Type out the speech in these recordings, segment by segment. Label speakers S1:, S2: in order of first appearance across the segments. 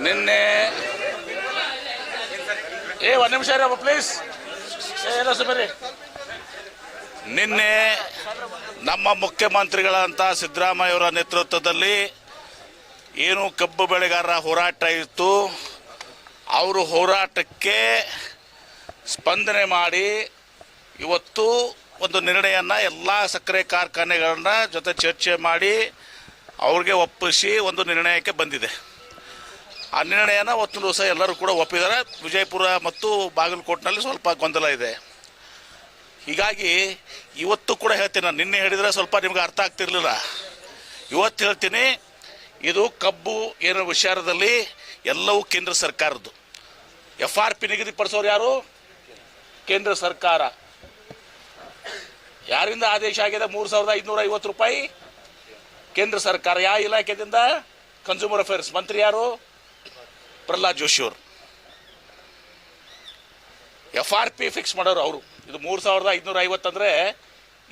S1: ನಿನ್ನೆ ಏ, ಒಂದು ನಿಮಿಷ ರೀ ಪ್ಲೀಸ್ ಬರ್ರಿ ನಿನ್ನೆ ನಮ್ಮ ಮುಖ್ಯಮಂತ್ರಿಗಳಂತ ಸಿದ್ದರಾಮಯ್ಯವರ ನೇತೃತ್ವದಲ್ಲಿ ಏನು ಕಬ್ಬು ಬೆಳೆಗಾರರ ಹೋರಾಟ ಇತ್ತು. ಅವರು ಹೋರಾಟಕ್ಕೆ ಸ್ಪಂದನೆ ಮಾಡಿ ಇವತ್ತು ಒಂದು ನಿರ್ಣಯನ ಎಲ್ಲ ಸಕ್ಕರೆ ಕಾರ್ಖಾನೆಗಳನ್ನ ಜೊತೆ ಚರ್ಚೆ ಮಾಡಿ ಅವ್ರಿಗೆ ಒಪ್ಪಿಸಿ ಒಂದು ನಿರ್ಣಯಕ್ಕೆ ಬಂದಿದೆ. ಆ ನಿರ್ಣಯನ ಒತ್ತು ದಿವಸ ಎಲ್ಲರೂ ಕೂಡ ಒಪ್ಪಿದ್ದಾರೆ. ವಿಜಯಪುರ ಮತ್ತು ಬಾಗಲಕೋಟ್ನಲ್ಲಿ ಸ್ವಲ್ಪ ಗೊಂದಲ ಇದೆ. ಹೀಗಾಗಿ ಇವತ್ತು ಕೂಡ ಹೇಳ್ತೀನಿ ನಾನು. ನಿನ್ನೆ ಹೇಳಿದರೆ ಸ್ವಲ್ಪ ನಿಮ್ಗೆ ಅರ್ಥ ಆಗ್ತಿರ್ಲಿಲ್ಲ. ಇವತ್ತು ಹೇಳ್ತೀನಿ, ಇದು ಕಬ್ಬು ಏನೋ ವಿಚಾರದಲ್ಲಿ ಎಲ್ಲವೂ ಕೇಂದ್ರ ಸರ್ಕಾರದ್ದು. ಎಫ್ ಆರ್ ಪಿ ನಿಗದಿಪಡಿಸೋರು ಯಾರು? ಕೇಂದ್ರ ಸರ್ಕಾರ. ಯಾರಿಂದ ಆದೇಶ ಆಗಿದೆ? ಮೂರು ಸಾವಿರದ ಐದುನೂರ ಐವತ್ತು ರೂಪಾಯಿ ಕೇಂದ್ರ ಸರ್ಕಾರ. ಯಾವ ಇಲಾಖೆಯಿಂದ? ಕನ್ಸ್ಯೂಮರ್ ಅಫೇರ್ಸ್ ಮಂತ್ರಿ ಯಾರು? ಪ್ರಹ್ಲಾದ್ ಜೋಶಿ ಅವರು. ಎಫ್ ಆರ್ ಪಿ ಫಿಕ್ಸ್ ಮಾಡೋರು ಅವರು. ಇದು ಮೂರು ಸಾವಿರದ ಐದುನೂರ ಐವತ್ತಂದರೆ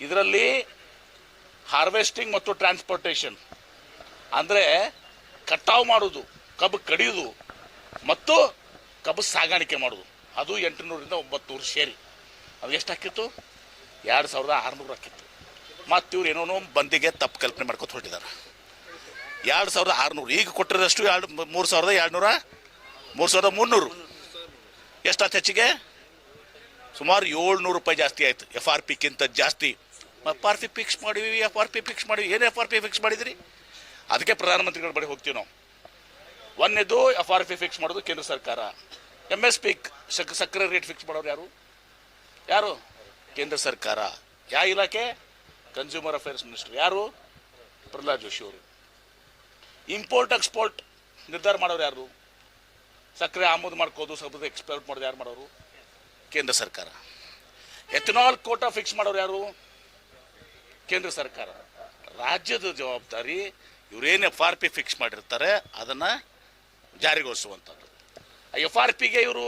S1: ಇದರಲ್ಲಿ ಹಾರ್ವೆಸ್ಟಿಂಗ್ ಮತ್ತು ಟ್ರಾನ್ಸ್ಪೋರ್ಟೇಷನ್ ಅಂದರೆ ಕಟಾವು ಮಾಡೋದು, ಕಬ್ಬು ಕಡಿಯೋದು ಮತ್ತು ಕಬ್ಬು ಸಾಗಾಣಿಕೆ ಮಾಡೋದು. ಅದು ಎಂಟುನೂರಿಂದ ಒಂಬತ್ತು ಸೇರಿ ಅದು ಎಷ್ಟು ಹಾಕಿತ್ತು ಎರಡು ಸಾವಿರದ ಆರುನೂರು ಹಾಕಿತ್ತು ಮತ್ತು ಇವ್ರು ಏನೋ ಬಂದಿಗೆ ತಪ್ಪು ಕಲ್ಪನೆ ಮಾಡ್ಕೊತ ಹೊರಟಿದ್ದಾರೆ ಎರಡು ಸಾವಿರದ ಆರುನೂರು. ಈಗ ಕೊಟ್ಟಿರೋದಷ್ಟು ಎರಡು, ಮೂರು ಸಾವಿರದ ಎರಡುನೂರ ಮೂರು ಸಾವಿರದ ಮುನ್ನೂರು. ಎಷ್ಟಾಯ್ತು ಹೆಚ್ಚಿಗೆ ಸುಮಾರು ಏಳ್ನೂರು ರೂಪಾಯಿ ಜಾಸ್ತಿ ಆಯಿತು. ಎಫ್ ಆರ್ ಪಿಕ್ಕಿಂತ ಜಾಸ್ತಿ. ಎಫ್ ಆರ್ ಪಿ ಫಿಕ್ಸ್ ಮಾಡಿವಿ ಎಫ್ ಆರ್ ಪಿ ಫಿಕ್ಸ್ ಮಾಡಿವಿ. ಏನು ಎಫ್ ಆರ್ ಪಿ ಫಿಕ್ಸ್ ಮಾಡಿದ್ರಿ? ಅದಕ್ಕೆ ಪ್ರಧಾನಮಂತ್ರಿಗಳ ಬಳಿ ಹೋಗ್ತೀವಿ ನಾವು. ಒಂದನೇದು ಎಫ್ ಆರ್ ಪಿ ಫಿಕ್ಸ್ ಮಾಡೋದು ಕೇಂದ್ರ ಸರ್ಕಾರ. ಎಂ ಎಸ್ ಪಿ ಸಕ್ ಸಕ್ಕರೆ ರೇಟ್ ಫಿಕ್ಸ್ ಮಾಡೋರು ಯಾರು? ಯಾರು? ಕೇಂದ್ರ ಸರ್ಕಾರ. ಯಾವ ಇಲಾಖೆ? ಕನ್ಸ್ಯೂಮರ್ ಅಫೇರ್ಸ್ ಮಿನಿಸ್ಟರ್ ಯಾರು? ಪ್ರಹ್ಲಾದ್ ಜೋಶಿ ಅವರು. ಇಂಪೋರ್ಟ್ ಎಕ್ಸ್ಪೋರ್ಟ್ ನಿರ್ಧಾರ ಮಾಡೋರು ಯಾರು? ಸಕ್ಕರೆ ಆಮದು ಮಾಡ್ಕೋದು, ಸಕ್ಕರೆ ಎಕ್ಸ್ಪೋರ್ಟ್ ಮಾಡೋದು ಯಾರು ಮಾಡೋರು? ಕೇಂದ್ರ ಸರ್ಕಾರ. ಎಥನಾಲ್ ಕೋಟಾ ಫಿಕ್ಸ್ ಮಾಡೋರು ಯಾರು? ಕೇಂದ್ರ ಸರ್ಕಾರ. ರಾಜ್ಯದ ಜವಾಬ್ದಾರಿ ಇವರೇನು ಎಫ್ ಆರ್ ಪಿ ಫಿಕ್ಸ್ ಮಾಡಿರ್ತಾರೆ, ಅದನ್ನು ಜಾರಿಗೊಳಿಸುವಂಥದ್ದು. ಎಫ್ ಆರ್ ಪಿಗೆ ಇವರು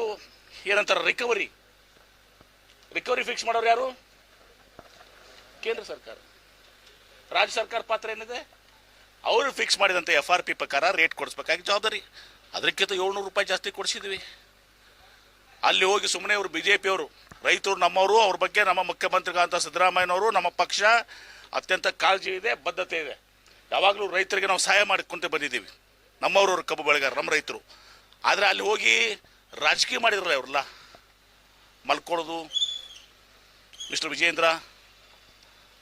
S1: ಏನಂತಾರೆ ರಿಕವರಿ ರಿಕವರಿ ಫಿಕ್ಸ್ ಮಾಡೋರು ಯಾರು? ಕೇಂದ್ರ ಸರ್ಕಾರ. ರಾಜ್ಯ ಸರ್ಕಾರ ಪಾತ್ರ ಏನಿದೆ? ಅವರು ಫಿಕ್ಸ್ ಮಾಡಿದಂಥ ಎಫ್ ಆರ್ ಪಿ ಪ್ರಕಾರ ರೇಟ್ ಕೊಡಿಸ್ಬೇಕಾಗಿ ಜವಾಬ್ದಾರಿ. ಅದಕ್ಕಿಂತ ಏಳ್ನೂರು ರೂಪಾಯಿ ಜಾಸ್ತಿ ಕೊಡಿಸಿದ್ವಿ. ಅಲ್ಲಿ ಹೋಗಿ ಸುಮ್ಮನೆ ಇವರು ಬಿ ಜೆ ಪಿಯವರು ರೈತರು ನಮ್ಮವರು, ಅವ್ರ ಬಗ್ಗೆ ನಮ್ಮ ಮುಖ್ಯಮಂತ್ರಿಗಳಂತ ಸಿದ್ದರಾಮಯ್ಯನವರು, ನಮ್ಮ ಪಕ್ಷ ಅತ್ಯಂತ ಕಾಳಜಿ ಇದೆ, ಬದ್ಧತೆ ಇದೆ. ಯಾವಾಗಲೂ ರೈತರಿಗೆ ನಾವು ಸಹಾಯ ಮಾಡಿಕೊಂತ ಬಂದಿದ್ದೀವಿ. ನಮ್ಮವ್ರವ್ರು ಕಬ್ಬು ಬೆಳೆಗಾರ ನಮ್ಮ ರೈತರು. ಆದರೆ ಅಲ್ಲಿ ಹೋಗಿ ರಾಜಕೀಯ ಮಾಡಿದ್ರಲ್ಲ ಇವ್ರಲ್ಲ. ಮಲ್ಕೊಳ್ಳೋದು. ಮಿಸ್ಟರ್ ವಿಜೇಂದ್ರ,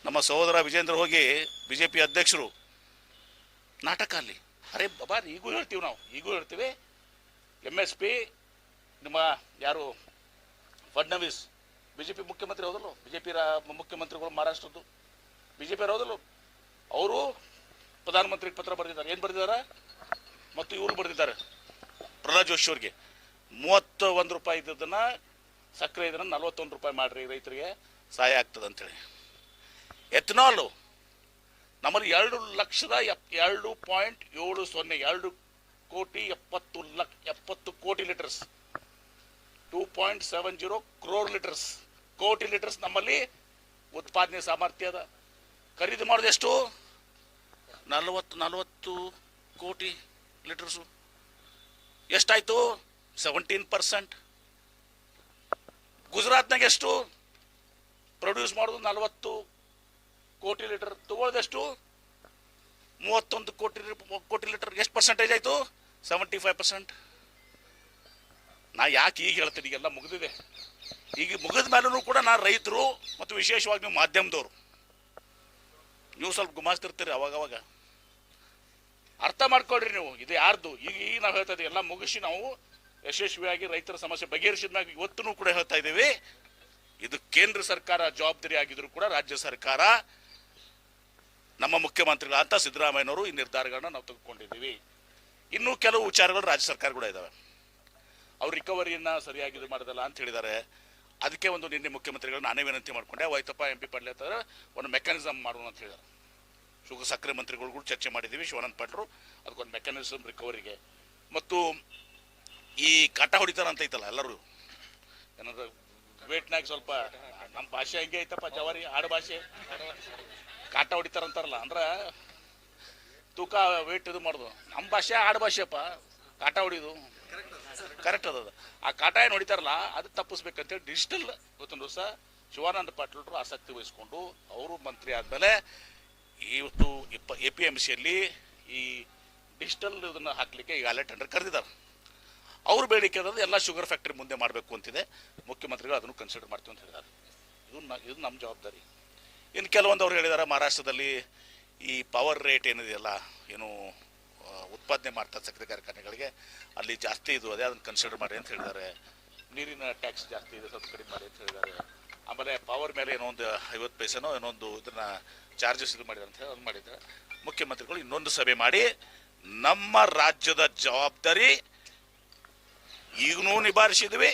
S1: ನಮ್ಮ ಸಹೋದರ ವಿಜೇಂದ್ರ ಹೋಗಿ ಬಿ ಜೆ ಪಿ ಅಧ್ಯಕ್ಷರು, ನಾಟಕ ಅಲ್ಲಿ. ಅರೆ ಬಾಬಾ, ಈಗೂ ಹೇಳ್ತೀವಿ ನಾವು, ಈಗೂ ಹೇಳ್ತೀವಿ. ಎಂ ಎಸ್ ಪಿ ನಿಮ್ಮ ಯಾರು, ಫಡ್ನವೀಸ್ ಬಿ ಜೆ ಪಿ ಮುಖ್ಯಮಂತ್ರಿ ಹೌದಲ್ಲ? ಬಿ ಜೆ ಪಿ ಮುಖ್ಯಮಂತ್ರಿಗಳು ಮಹಾರಾಷ್ಟ್ರದ್ದು. ಬಿ ಜೆ ಪಿ ಹೌದಲ್ಲ? ಅವರು ಪ್ರಧಾನಮಂತ್ರಿಗೆ ಪತ್ರ ಬರೆದಿದ್ದಾರೆ. ಏನು ಬರೆದಿದ್ದಾರೆ? ಮತ್ತು ಇವರು ಬರೆದಿದ್ದಾರೆ. ಪ್ರಹ್ಲಾದ್ ಜೋಶಿ ಅವ್ರಿಗೆ. ಮೂವತ್ತ ಒಂದು ರೂಪಾಯಿ ಇದ್ದದನ್ನು, ಸಕ್ಕರೆ ಇದನ್ನು ನಲ್ವತ್ತೊಂದು ರೂಪಾಯಿ ಮಾಡಿರಿ ರೈತರಿಗೆ, ಸಹಾಯ ಆಗ್ತದೆ ಅಂತೇಳಿ ಎಥನಾಲು ನಮ್ಮಲ್ಲಿ ಎರಡು ಲಕ್ಷದ ಎಪ್, ಎರಡು ಪಾಯಿಂಟ್ ಏಳು ಸೊನ್ನೆ, ಎರಡು ಕೋಟಿ ಎಪ್ಪತ್ತು ಲಕ್, ಎಪ್ಪತ್ತು ಕೋಟಿ litres. Two point seven zero crore litres. ಕೋಟಿ ಲೀಟರ್ಸ್ ನಮ್ಮಲ್ಲಿ ಉತ್ಪಾದನೆ ಸಾಮರ್ಥ್ಯ ಅದ. ಖರೀದಿ ಮಾಡೋದು ಎಷ್ಟು? ನಲವತ್ತು ನಲವತ್ತು ಕೋಟಿ ಲೀಟರ್ಸು. ಎಷ್ಟಾಯಿತು? Seventeen percent. ಗುಜರಾತ್ನಾಗ ಎಷ್ಟು? ಪ್ರೊಡ್ಯೂಸ್ ಮಾಡೋದು ನಲವತ್ತು ಕೋಟಿ ಲೀಟರ್ ತಗೊಳ್ಳೋದೆಷ್ಟು ಮೂವತ್ತೊಂದು ಕೋಟಿ ಕೋಟಿ ಲೀಟರ್ ಎಷ್ಟು ಪರ್ಸೆಂಟೇಜ್ ಆಯಿತು? ಸೆವೆಂಟಿ ಫೈವ್ ಪರ್ಸೆಂಟ್ ನಾ ಯಾಕೆ ಈಗ ಹೇಳ್ತೀನಿ, ಈಗೆಲ್ಲ ಮುಗಿದಿದೆ. ಈಗ ಮುಗಿದ ಮೇಲೂ ಕೂಡ ನಾ ರೈತರು ಮತ್ತು ವಿಶೇಷವಾಗಿ ನೀವು ಮಾಧ್ಯಮದವರು, ನೀವು ಸ್ವಲ್ಪ ಗುಮಾಸ್ತಿರ್ತೀರಿ ಅವಾಗವಾಗ ಅರ್ಥ ಮಾಡ್ಕೊಳ್ರಿ ನೀವು, ಇದು ಯಾರ್ದು? ಈಗ ಈಗ ನಾವು ಹೇಳ್ತಾ ಇದ್ದೀವಿ, ಎಲ್ಲ ಮುಗಿಸಿ ನಾವು ಯಶಸ್ವಿಯಾಗಿ ರೈತರ ಸಮಸ್ಯೆ ಬಗೆಹರಿಸಿದ ಮ್ಯಾಗ ಇವತ್ತೂ ಕೂಡ ಹೇಳ್ತಾ ಇದ್ದೀವಿ. ಇದು ಕೇಂದ್ರ ಸರ್ಕಾರ ಜವಾಬ್ದಾರಿ ಆಗಿದ್ರು ಕೂಡ ರಾಜ್ಯ ಸರ್ಕಾರ ನಮ್ಮ ಮುಖ್ಯಮಂತ್ರಿಗಳಂತ ಸಿದ್ದರಾಮಯ್ಯನವರು ಈ ನಿರ್ಧಾರಗಳನ್ನ ನಾವು ತೆಗೆದುಕೊಂಡಿದ್ದೀವಿ. ಇನ್ನೂ ಕೆಲವು ವಿಚಾರಗಳು ರಾಜ್ಯ ಸರ್ಕಾರ ಕೂಡ ಇದ್ದಾವೆ ಅವ್ರು ರಿಕವರಿಯನ್ನು ಸರಿಯಾಗಿ ಇದು ಮಾಡೋದಲ್ಲ ಅಂತ ಹೇಳಿದ್ದಾರೆ. ಅದಕ್ಕೆ ಒಂದು ನಿನ್ನೆ ಮುಖ್ಯಮಂತ್ರಿಗಳು ನಾನೇ ವಿನಂತಿ ಮಾಡ್ಕೊಂಡೆ ವೈತಪ್ಪ ಎಂ ಪಿ ಪಾಟೀಲ್ ಅಂತಂದ್ರೆ ಒಂದು ಮೆಕ್ಯಾನಿಸಮ್ ಮಾಡೋಣ ಅಂತ ಹೇಳಿದ್ರು ಶುಗರ್ ಸಕ್ಕರೆ ಮಂತ್ರಿಗಳು ಚರ್ಚೆ ಮಾಡಿದ್ದೀವಿ, ಶಿವಾನಂದ ಪಾಟೀಲ್ ಅದಕ್ಕೊಂದು ಮೆಕ್ಯಾನಿಸಮ್ ರಿಕವರಿಗೆ ಮತ್ತು ಈ ಕಟ ಹೊಡಿತಾರ ಅಂತ ಐತಲ್ಲ ಎಲ್ಲರೂ. ಏನಾದ್ರು ವೇಟ್ನಾಗ ಸ್ವಲ್ಪ ನಮ್ಮ ಭಾಷೆ ಹಂಗೆ ಐತಪ್ಪ, ಜವಾರಿ ಆಡು ಭಾಷೆ. ಕಾಟ ಹೊಡಿತಾರಂತಾರಲ್ಲ, ಅಂದ್ರೆ ತೂಕ ವೇಟ್ ಇದು ಮಾಡೋದು. ನಮ್ಮ ಭಾಷೆ, ಆಡು ಭಾಷೆಪ್ಪ ಕಾಟ ಹೊಡಿಯೋದು ಕರೆಕ್ಟ್ ಅದ. ಆ ಕಾಟ ಏನು ಹೊಡಿತಾರಲ್ಲ, ಅದು ತಪ್ಪಿಸ್ಬೇಕಂತೇಳಿ ಡಿಜಿಟಲ್ ಇವತ್ತೊಂದು ದಿವಸ ಶಿವಾನಂದ ಪಾಟೀಲ್ರು ಆಸಕ್ತಿ ವಹಿಸ್ಕೊಂಡು ಅವರು ಮಂತ್ರಿ ಆದಮೇಲೆ ಇವತ್ತು ಇಪ್ಪ ಎ ಪಿ ಎಂ ಸಿಯಲ್ಲಿ ಈ ಡಿಜಿಟಲ್ ಇದನ್ನು ಹಾಕಲಿಕ್ಕೆ ಈಗಾಗಲೇ ಟೆಂಡರ್ ಕರೆದಿದ್ದಾರೆ. ಅವ್ರ ಬೇಡಿಕೆ ಅಂದ್ರೆ ಎಲ್ಲ ಶುಗರ್ ಫ್ಯಾಕ್ಟ್ರಿ ಮುಂದೆ ಮಾಡಬೇಕು ಅಂತಿದೆ. ಮುಖ್ಯಮಂತ್ರಿಗಳು ಅದನ್ನು ಕನ್ಸಿಡರ್ ಮಾಡ್ತೀವಿ ಅಂತ ಹೇಳಿದ್ದಾರೆ. ಇದು ಇದು ನಮ್ಮ ಜವಾಬ್ದಾರಿ. ಇನ್ನು ಕೆಲವೊಂದು ಅವ್ರು ಹೇಳಿದ್ದಾರೆ ಮಹಾರಾಷ್ಟ್ರದಲ್ಲಿ ಈ ಪವರ್ ರೇಟ್ ಏನಿದೆಯಲ್ಲ, ಏನು ಉತ್ಪಾದನೆ ಮಾಡ್ತಾರೆ ಸಕ್ಕರೆ ಕಾರ್ಖಾನೆಗಳಿಗೆ ಅಲ್ಲಿ ಜಾಸ್ತಿ ಇದು ಅದೇ ಅದನ್ನು ಕನ್ಸಿಡರ್ ಮಾಡಿ ಅಂತ ಹೇಳಿದ್ದಾರೆ ನೀರಿನ ಟ್ಯಾಕ್ಸ್ ಜಾಸ್ತಿ ಇದೆ, ಸ್ವಲ್ಪ ಕಡಿಮೆ ಮಾಡಿ ಅಂತ ಹೇಳಿದ್ದಾರೆ ಆಮೇಲೆ ಪವರ್ ಮೇಲೆ ಏನೋ ಒಂದು ಐವತ್ತು ಪೈಸೆನೋ ಏನೋ ಒಂದು ಇದನ್ನ ಚಾರ್ಜಸ್ ಇದು ಮಾಡಿದ್ದಾರೆ ಅಂತ ಹೇಳಿ ಅದು ಮಾಡಿದ್ದಾರೆ. ಮುಖ್ಯಮಂತ್ರಿಗಳು ಇನ್ನೊಂದು ಸಭೆ ಮಾಡಿ, ನಮ್ಮ ರಾಜ್ಯದ ಜವಾಬ್ದಾರಿ ಈಗನೂ ನಿಭಾಯಿಸಿದ್ವಿ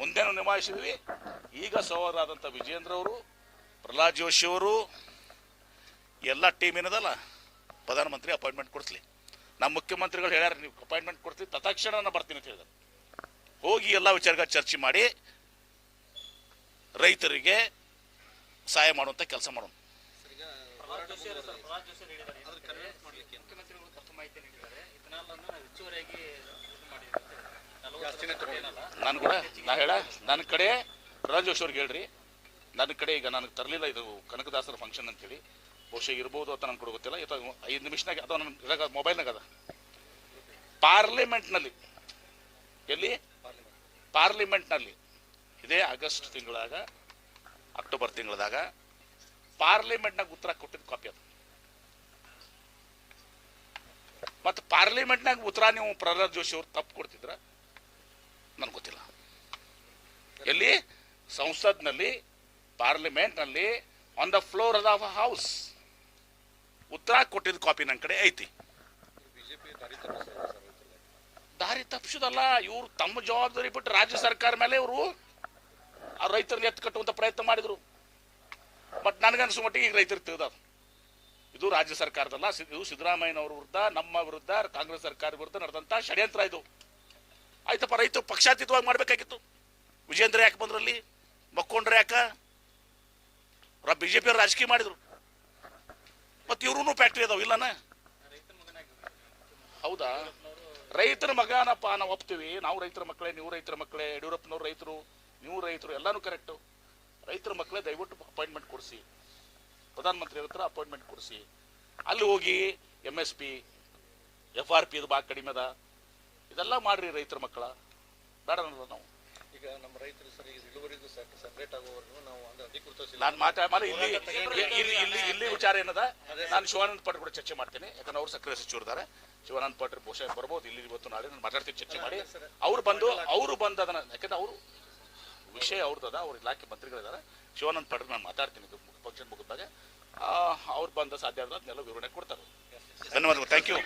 S1: ಮುಂದೆನೂ ನಿಭಾಯಿಸಿದ್ವಿ ಈಗ ಸವಾರಾದಂಥ ವಿಜೇಂದ್ರ ಅವರು ಪ್ರಹ್ಲಾದ್ ಜೋಶಿ ಅವರು ಎಲ್ಲ ಟೀಮ್ ಏನದಲ್ಲ ಪ್ರಧಾನಮಂತ್ರಿ ಅಪಾಯಿಂಟ್ಮೆಂಟ್ ಕೊಡಿಸ್ಲಿ. ನಮ್ಮ ಮುಖ್ಯಮಂತ್ರಿಗಳು ಹೇಳ್ಯಾರ ನೀವು ಅಪಾಯಿಂಟ್ಮೆಂಟ್ ಕೊಡ್ತೀವಿ ತತ್ಕ್ಷಣ ನಾನು ಬರ್ತೀನಿ ಅಂತ ಹೇಳಿದ್ರು. ಹೋಗಿ ಎಲ್ಲ ವಿಚಾರಗಳ ಚರ್ಚೆ ಮಾಡಿ ರೈತರಿಗೆ ಸಹಾಯ ಮಾಡುವಂಥ ಕೆಲಸ ಮಾಡೋಣ. ನಾನು ಕೂಡ ನಾ ಹೇಳ ನನ್ನ ಕಡೆ ಪ್ರಹ್ಲಾದ್ ಜೋಶಿ ಅವ್ರಿಗೆ ಹೇಳ್ರಿ. ನನ್ನ ಕಡೆ ಈಗ ನನಗೆ ತರಲಿಲ್ಲ ಇದು ಕನಕದಾಸರ ಫಂಕ್ಷನ್ ಅಂತೇಳಿ. ಬಹುಶಃ ಇರ್ಬೋದು ಅಂತ ನನಗೆ ಗೊತ್ತಿಲ್ಲ. ಇದು ಐದು ನಿಮಿಷನಾಗ ಅದು ನನ್ನ ಇದ್ರಾಗ ಮೊಬೈಲ್ನಾಗ ಅದ. ಪಾರ್ಲಿಮೆಂಟ್ನಲ್ಲಿ ಎಲ್ಲಿ? ಪಾರ್ಲಿಮೆಂಟ್ನಲ್ಲಿ. ಇದೇ ಆಗಸ್ಟ್ ತಿಂಗಳಾಗ, ಅಕ್ಟೋಬರ್ ತಿಂಗಳದಾಗ ಪಾರ್ಲಿಮೆಂಟ್ನಾಗ ಉತ್ತರ ಕೊಟ್ಟಿದ್ದ ಕಾಪಿ ಅದು. ಮತ್ತು ಪಾರ್ಲಿಮೆಂಟ್ನಾಗ ಉತ್ತರ ನೀವು ಪ್ರಹ್ಲಾದ್ ಜೋಶಿ ಅವ್ರು ತಪ್ಪು ಕೊಡ್ತಿದ್ರ, ನನಗೆ ಗೊತ್ತಿಲ್ಲ. ಎಲ್ಲಿ? ಸಂಸತ್ನಲ್ಲಿ ಪಾರ್ಲಿಮೆಂಟ್ನಲ್ಲಿ on the floor of house ಉತ್ತರ ಕೊಟ್ಟಿದ್ದ ಕಾಪಿ ನನ್ನ ಕಡೆ ಐತಿ. ದಾರಿ ತಪ್ಪಿಸೋದಲ್ಲ ಇವ್ರು ತಮ್ಮ ಜವಾಬ್ದಾರಿ ಬಿಟ್ಟು ರಾಜ್ಯ ಸರ್ಕಾರ ಮೇಲೆ ಇವರು ಆ ರೈತರನ್ನ ಎತ್ತು ಕಟ್ಟುವಂತ ಪ್ರಯತ್ನ ಮಾಡಿದ್ರು. ಬಟ್ ನನಗನ್ಸೋ ಮಟ್ಟಿಗೆ ಈಗ ರೈತರು ತಿಳಿದ ಇದು ರಾಜ್ಯ ಸರ್ಕಾರದಲ್ಲ ಇದು ಸಿದ್ದರಾಮಯ್ಯನವ್ರ ವಿರುದ್ಧ, ನಮ್ಮ ವಿರುದ್ಧ, ಕಾಂಗ್ರೆಸ್ ಸರ್ಕಾರ ವಿರುದ್ಧ ನಡೆದಂತ ಷಡ್ಯಂತ್ರ ಇದು. ಆಯ್ತಪ್ಪ, ರೈತರು ಪಕ್ಷಾತೀತವಾಗಿ ಮಾಡ್ಬೇಕಾಗಿತ್ತು. ವಿಜೇಂದ್ರ ಯಾಕೆ ಬಂದ್ರಲ್ಲಿ? ಮಕ್ಕೊಂಡ್ರೆ ಯಾಕ? ಬಿಜೆಪಿ ರಾಜಕೀಯ ಮಾಡಿದ್ರು. ಮತ್ತೆ ಇವ್ರೂ ಫ್ಯಾಕ್ಟ್ರಿ ಅದಾವ, ಇಲ್ಲನ? ಹೌದಾ? ರೈತರ ಮಗನಪ್ಪ ನಾವು ಒಪ್ತೀವಿ. ನಾವು ರೈತರ ಮಕ್ಕಳೇ ನೀವು ರೈತರ ಮಕ್ಕಳೇ ಯಡಿಯೂರಪ್ಪನವ್ರು ರೈತರು, ನೀವು ರೈತರು, ಎಲ್ಲನೂ ಕರೆಕ್ಟು ರೈತರ ಮಕ್ಕಳೇ ದಯವಿಟ್ಟು ಅಪಾಯಿಂಟ್ಮೆಂಟ್ ಕೊಡಿಸಿ. ಪ್ರಧಾನಮಂತ್ರಿ ಹತ್ರ ಅಪಾಯಿಂಟ್ಮೆಂಟ್ ಕೊಡಿಸಿ. ಅಲ್ಲಿ ಹೋಗಿ M S P F R P ಇದು ಭಾಳ ಕಡಿಮೆ ಅದ. ಇದೆಲ್ಲ ಮಾಡ್ರಿ ರೈತರ ಮಕ್ಕಳ. ಬೇಡ ನಾವು.
S2: ಈಗ ನಮ್ಮ ರೈತರು ಸರಿ ಸಪರೇಟ್ ನಾವು ಅಂದ್ರೆ ಅಧಿಕೃತ
S1: ನಾನು ಮಾತಾಡ ಇಲ್ಲಿ ಇಲ್ಲಿ ಇಲ್ಲಿ ವಿಚಾರ ಏನದ? ನಾನು ಶಿವಾನಂದ ಪಟ್ ಕೂಡ ಚರ್ಚೆ ಮಾಡ್ತೀನಿ. ಯಾಕಂದ್ರೆ ಅವ್ರು ಸಕ್ರಿಯ ಸಚಿವರು ಇದ್ದಾರೆ. ಶಿವಾನಂದ ಪಾಟೀಲ್ ಬಹುಶಃ ಬರ್ಬೋದು. ಇಲ್ಲಿ ಇವತ್ತು ನಾಳೆ ನಾನು ಮಾತಾಡ್ತೀನಿ ಚರ್ಚೆ ಮಾಡಿ. ಅವ್ರು ಬಂದು ಅವರು ಬಂದು ಅದನ್ನ ಯಾಕಂದ್ರೆ ಅವರು ವಿಷಯ ಅವ್ರದ್ದದ ಅವ್ರ ಇಲಾಖೆ ಮಂತ್ರಿಗಳಿದ್ದಾರೆ. ಶಿವಾನಂದ ಪಾಟೀಲ್ ನಾನು ಮಾತಾಡ್ತೀನಿ ಫಂಕ್ಷನ್ ಮುಗಿದಾಗ ಅವ್ರು ಬಂದ ಸಾಧ್ಯ ಅದನ್ನೆಲ್ಲ ವಿವರಣೆ ಕೊಡ್ತಾರೆ. ಧನ್ಯವಾದಗಳು. Thank you